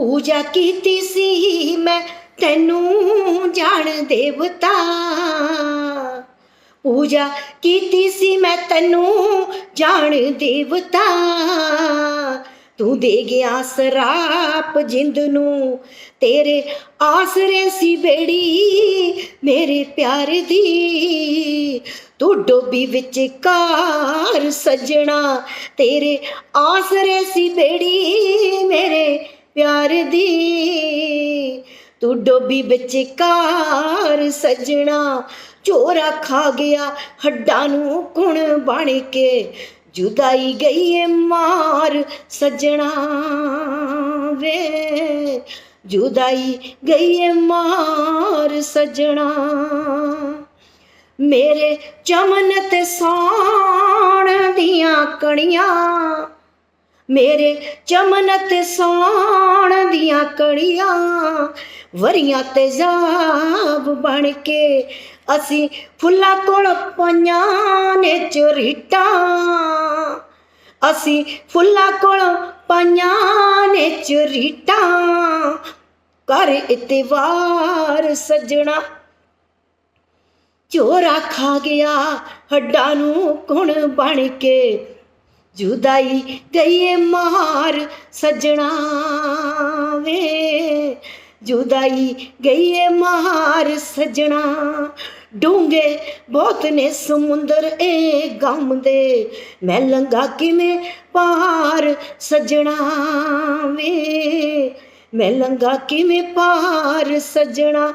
ਪੂਜਾ ਕੀਤੀ ਸੀ ਮੈਂ, ਤੈਨੂੰ ਜਾਣ ਦੇਵਤਾ। ਪੂਜਾ ਕੀਤੀ ਸੀ ਮੈਂ, ਤੈਨੂੰ ਜਾਣ ਦੇਵਤਾ। ਤੂੰ ਦੇ ਗਿਆ ਸਰਾਪ ਜਿੰਦ ਨੂੰ, ਤੇਰੇ ਆਸਰੇ ਸੀ ਬੇੜੀ ਮੇਰੇ ਪਿਆਰ ਦੀ। ਤੂੰ ਡੋਬੀ ਵਿੱਚ ਕਾਰ ਸਜਣਾ, ਤੇਰੇ ਆਸਰੇ ਸੀ ਬੇੜੀ ਤੂੰ ਡੋਬੀ ਵਿੱਚ ਕਾਰ ਸਜਣਾ ਚੋਰਾ ਖਾ ਗਿਆ ਹੱਡਾਂ ਨੂੰ ਕੁਣ ਬਣ ਕੇ, ਜੁਦਾਈ ਗਈ ਏ ਮਾਰ ਸਜਣਾ ਵੇ। ਜੁਦਾਈ ਗਈ ਏ ਮਾਰ ਸਜਣਾ, ਮੇਰੇ ਚਮਨ ਤੇ ਸੌਣ ਦੀਆਂ ਕਣੀਆਂ, ਮੇਰੇ ਚਮਨ ਤੇ ਸੌਣ ਦੀਆਂ ਕੜੀਆਂ, ਵਰੀਆਂ ਤੇ ਜਾਬ ਬਣ ਕੇ ਅਸੀਂ ਫੁੱਲਾਂ ਕੋਲ ਪਾਈਆਂ ਨੇ ਚਰੀਟਾਂ। ਅਸੀਂ ਫੁੱਲਾਂ ਕੋਲ ਪਾਈਆਂ ਨੇ ਚਰੀਟਾਂ। ਕਰ ਇਤਵਾਰ ਸਜਣਾ ਚੋਰਾ ਖਾ ਗਿਆ, ਹੱਡਾਂ ਨੂੰ ਕੁਣ ਬਣ ਕੇ ਜੁਦਾਈ ਗਈਏ ਮਾਰ ਸਜਣਾ ਵੇ। ਜੁਦਾਈ ਗਈਏ ਮਾਰ ਸਜਣਾ। ਡੂੰਗੇ ਬਹੁਤ ਨੇ ਸਮੁੰਦਰ ਏ ਗਮ ਦੇ। ਮੈਂ ਲੰਗਾ ਕਿਵੇਂ ਪਾਰ ਸਜਣਾ ਵੇ। ਮੈਂ ਲੰਗਾ ਕਿਵੇਂ ਪਾਰ ਸਜਣਾ।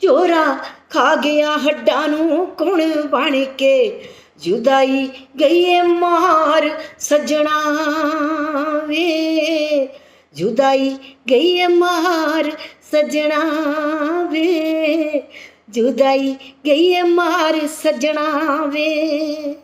ਚੋਰਾ ਖਾ ਗਿਆ ਹੱਡਾਂ ਨੂੰ ਕੁਣ ਬਣ ਕੇ? ਜੁਦਾਈ ਗਈਏ ਮਾਰ ਸਜਣਾ ਵੇ। ਜੁਦਾਈ ਗਈਏ ਮਾਰ ਸਜਣਾ ਵੇ। ਜੁਦਾਈ ਗਈਏ ਮਾਰ ਸਜਣਾ ਵੇ।